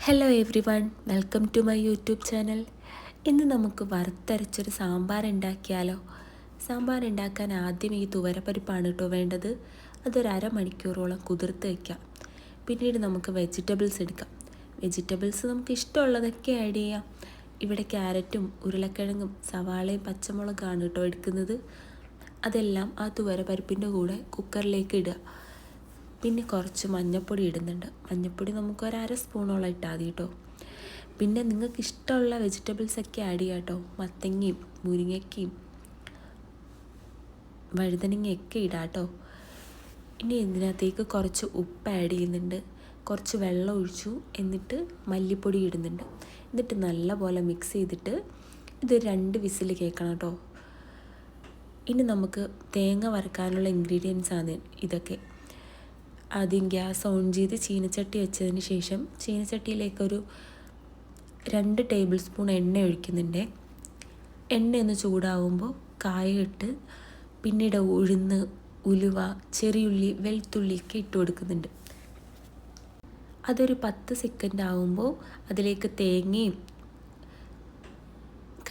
Hello everyone welcome to my YouTube channel ഇന്ന് നമുക്ക് വറുത്തരച്ചൊരു സാമ്പാർ ഉണ്ടാക്കിയാലോ? സാമ്പാർ ഉണ്ടാക്കാൻ ആദ്യം ഈ തുവരപ്പരിപ്പാണ് കേട്ടോ വേണ്ടത്. അതൊരു അരമണിക്കൂറോളം കുതിർത്ത് വയ്ക്കാം പിന്നീട് നമുക്ക് വെജിറ്റബിൾസ് എടുക്കാം. വെജിറ്റബിൾസ് നമുക്ക് ഇഷ്ടമുള്ളതൊക്കെ ആഡ് ചെയ്യാം. ഇവിടെ ക്യാരറ്റും ഉരുളക്കിഴങ്ങും സവാളയും പച്ചമുളകാണ് കേട്ടോ എടുക്കുന്നത്. അതെല്ലാം ആ തുവരപ്പരിപ്പിന്റെ കൂടെ കുക്കറിലേക്ക് ഇടുക. പിന്നെ കുറച്ച് മഞ്ഞൾപ്പൊടി ഇടുന്നുണ്ട്. മഞ്ഞൾപ്പൊടി നമുക്ക് ഒരു അര സ്പൂണോളം ഇട്ടാൽ മതി കേട്ടോ. പിന്നെ നിങ്ങൾക്ക് ഇഷ്ടമുള്ള വെജിറ്റബിൾസ് ഒക്കെ ആഡ് ചെയ്യാം കേട്ടോ. മത്തങ്ങയും മുരിങ്ങയ്ക്കയും വഴുതനങ്ങയൊക്കെ ഇടാം കേട്ടോ. ഇനി ഇതിനകത്തേക്ക് കുറച്ച് ഉപ്പ് ആഡ് ചെയ്യുന്നുണ്ട്. കുറച്ച് വെള്ളം ഒഴിച്ചു. എന്നിട്ട് മല്ലിപ്പൊടി ഇടുന്നുണ്ട്. എന്നിട്ട് നല്ലപോലെ മിക്സ് ചെയ്തിട്ട് ഇത് രണ്ട് വിസിൽ കേൾക്കണം കേട്ടോ. ഇനി നമുക്ക് തേങ്ങ വറുക്കാനുള്ള ഇൻഗ്രീഡിയൻസ് ആണ് ഇതൊക്കെ. ആദ്യം ഗ്യാസ് ഓൺ ചെയ്ത് ചീനച്ചട്ടി വെച്ചതിന് ശേഷം ചീനച്ചട്ടിയിലേക്കൊരു രണ്ട് ടേബിൾ സ്പൂൺ എണ്ണ ഒഴിക്കുന്നുണ്ട്. എണ്ണ ഒന്ന് ചൂടാവുമ്പോൾ കായ ഇട്ട് പിന്നീട് ഉഴുന്ന് ഉലുവ ചെറിയുള്ളി വെളുത്തുള്ളിയൊക്കെ ഇട്ട് കൊടുക്കുന്നുണ്ട്. അതൊരു പത്ത് സെക്കൻഡ് ആവുമ്പോൾ അതിലേക്ക് തേങ്ങയും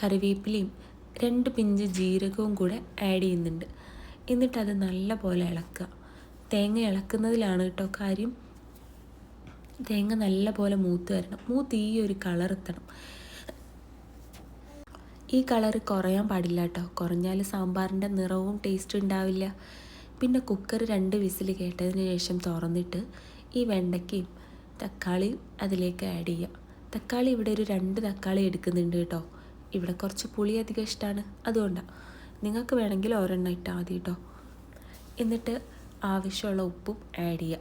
കറിവേപ്പിലയും രണ്ട് പിഞ്ച് ജീരകവും കൂടെ ആഡ് ചെയ്യുന്നുണ്ട്. എന്നിട്ടത് നല്ല പോലെ ഇളക്കുക. തേങ്ങ ഇളക്കുന്നതിലാണ് കേട്ടോ കാര്യം. തേങ്ങ നല്ല പോലെ മൂത്ത് വരണം. മൂത്ത് ഈ ഒരു കളർ എത്തണം ഈ കളർ കുറയാൻ പാടില്ല കേട്ടോ. കുറഞ്ഞാൽ സാമ്പാറിന്റെ നിറവും ടേസ്റ്റും ഉണ്ടാവില്ല. പിന്നെ കുക്കർ രണ്ട് വിസിൽ കേട്ടതിന് ശേഷം തുറന്നിട്ട് ഈ വെണ്ടയ്ക്കയും തക്കാളിയും അതിലേക്ക് ആഡ് ചെയ്യുക തക്കാളി ഇവിടെ ഒരു രണ്ട് തക്കാളി എടുക്കുന്നുണ്ട് കേട്ടോ. ഇവിടെ കുറച്ച് പുളി അധികം ഇഷ്ടമാണ് അതുകൊണ്ടാണ് നിങ്ങൾക്ക് വേണമെങ്കിൽ ഒരെണ്ണം ഇട്ടാൽ മതി കേട്ടോ. എന്നിട്ട് ആവശ്യമുള്ള ഉപ്പും ആഡ് ചെയ്യാം.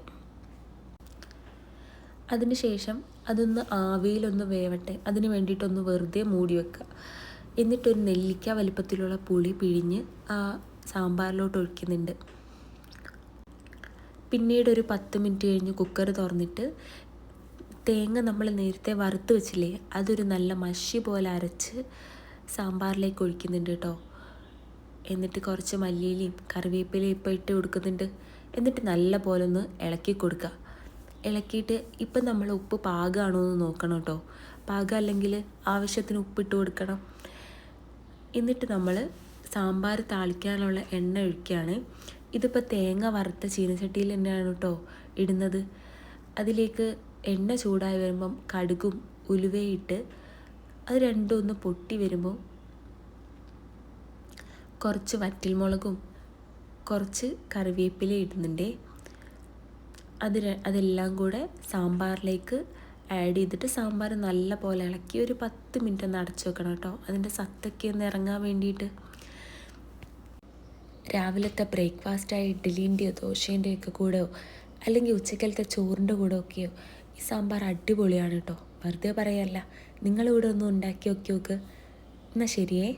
അതിനുശേഷം അതൊന്ന് ആവിയിലൊന്ന് വേവട്ടെ. അതിന് വേണ്ടിയിട്ടൊന്ന് വെറുതെ മൂടി വെക്കുക. എന്നിട്ടൊരു നെല്ലിക്ക വലിപ്പത്തിലുള്ള പുളി പിഴിഞ്ഞ് ആ സാമ്പാറിലോട്ട് ഒഴിക്കുന്നുണ്ട്. പിന്നീട് ഒരു പത്ത് മിനിറ്റ് കഴിഞ്ഞ് കുക്കർ തുറന്നിട്ട് തേങ്ങ നമ്മൾ നേരത്തെ വറുത്ത് വെച്ചില്ലേ അതൊരു നല്ല മഷി പോലെ അരച്ച് സാമ്പാറിലേക്ക് ഒഴിക്കുന്നുണ്ട് കേട്ടോ. എന്നിട്ട് കുറച്ച് മല്ലിയിലയും കറിവേപ്പിലയും ഇപ്പം ഇട്ട് കൊടുക്കുന്നുണ്ട്. എന്നിട്ട് നല്ല പോലെ ഒന്ന് ഇളക്കി കൊടുക്കുക. ഇളക്കിയിട്ട് ഇപ്പം നമ്മൾ ഉപ്പ് പാകമാണോ എന്ന് നോക്കണം കേട്ടോ. പാകം അല്ലെങ്കിൽ ആവശ്യത്തിന് ഉപ്പിട്ട് കൊടുക്കണം. എന്നിട്ട് നമ്മൾ സാമ്പാർ താളിക്കാനുള്ള എണ്ണ ഒഴിക്കുകയാണ്. ഇതിപ്പോൾ തേങ്ങ വറുത്ത ചീനച്ചട്ടിയിൽ തന്നെയാണ് കേട്ടോ ഇടുന്നത്. അതിലേക്ക് എണ്ണ ചൂടായി വരുമ്പം കടുകും ഉലുവയിട്ട് അത് രണ്ടും ഒന്ന് പൊട്ടി വരുമ്പോൾ കുറച്ച് വറ്റൽമുളകും കുറച്ച് കറിവേപ്പില ഇടുന്നുണ്ട്. അത് അതെല്ലാം കൂടെ സാമ്പാറിലേക്ക് ആഡ് ചെയ്തിട്ട് സാമ്പാർ നല്ല പോലെ ഇളക്കി ഒരു പത്ത് മിനിറ്റ് ഒന്ന് അടച്ചു വെക്കണം കേട്ടോ. അതിന്റെ സത്തൊക്കെ ഒന്ന് ഇറങ്ങാൻ വേണ്ടിയിട്ട്. രാവിലത്തെ ബ്രേക്ക്ഫാസ്റ്റായ ഇഡ്ഡലിന്റെയോ ദോശേന്റെയോ ഒക്കെ കൂടെയോ അല്ലെങ്കിൽ ഉച്ചക്കലത്തെ ചോറിന്റെ കൂടെ ഒക്കെയോ ഈ സാമ്പാർ അടിപൊളിയാണ് കേട്ടോ. വെറുതെ പറയല്ല. നിങ്ങളിവിടെ ഒന്ന് ഉണ്ടാക്കി നോക്കി നോക്ക്. എന്നാൽ ശരിയേ?